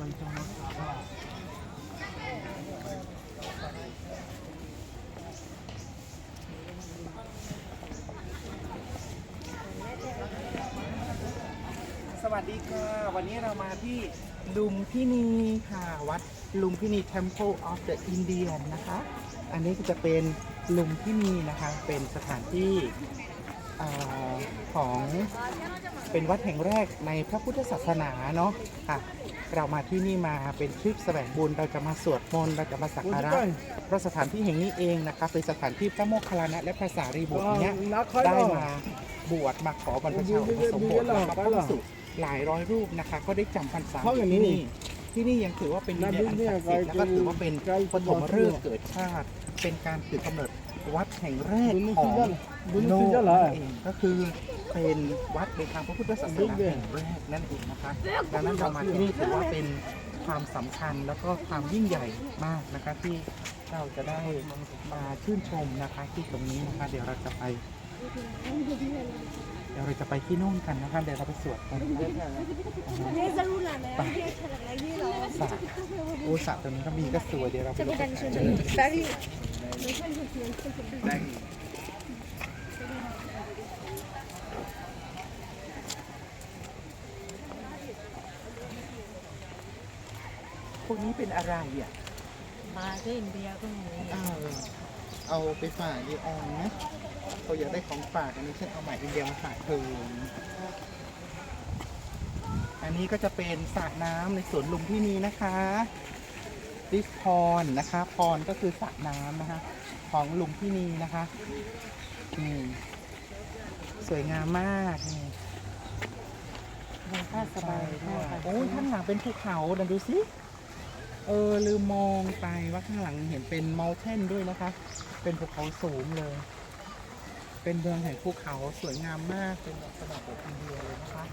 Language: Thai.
สวัสดีค่ะ วันนี้เรามาที่ลุมพินีค่ะ วัดลุมพินี Temple of the Indian นะคะ อันนี้ก็จะเป็นลุมพินีนะคะ เป็นสถานที่ ออของเป็นวัดแห่งแรกในพระพุทธศาสนาเนาะค่ะเรามาที่นี่มาเป็นทริปแสวงบุญเราจะมาสวดมนต์เราจะมาสักการะเพราะสถานที่แห่งนี้เองนะคะเป็นสถานที่พระโมคคัลลานะและพระสารีบุตรเนี้ยได้มาบวชมาขอบรรพชาอุปสมบทแล้วก็พระภิกษุหลายร้อยรูปนะคะก็ได้จำพรรษาเพราะอย่างนี้ที่นี่ที่นี่ยังถือว่าเป็นดินแดนอันศักดิ์สิทธิ์แล้วก็ถือว่าเป็นปฐมฤกษ์เกิดชาติ เป็นการถือกำเนิด วัดแห่งแรกของโลกเองก็คือเป็นวัดในทางพระพุทธศาสนาแห่งแรกนั่นเองนะคะดังนั้นเรามาที่นี่ถือว่าเป็นความสำคัญแล้วก็ความยิ่งใหญ่มากนะคะที่เราจะได้มาชื่นชมนะคะที่ตรงนี้นะคะเดี๋ยวเราจะไป เดี๋ยวเราจะไปที่นู่นกันนะคะเดี๋ยวเราไปสวดกันไปสระโอสระตรงนี้ก็มีก็สวยเดี๋ยวเราไปดูกัน พวกนี้เป็นอะไรอะ มาที่อินเดียก็มีเออเอาไปฝากดีออนนะเขาอยากได้ของฝากอันนี้ฉันเอาหมายอินเดียมาฝากเธออันนี้ก็จะเป็นสระน้ำในสวนลุมที่นี้นะคะ ดิสพรนะคะพรก็คือสระน้ำนะคะ ของลุมที่นีนะคะนี่สวยงามมากนี่ถ้าสบายโอ้ยข้างหลังเป็นภูเขาดี๋ยวดูสิเออลืมมองไปว่าข้างหลังเห็นเป็นม u เทนด้วยนะคะ เป็นภูเขาสูงเลย เป็นเมืองแห่งภูเขาสวยงามมากเป็นลักษณะแบบอินเดียเลยนะคะ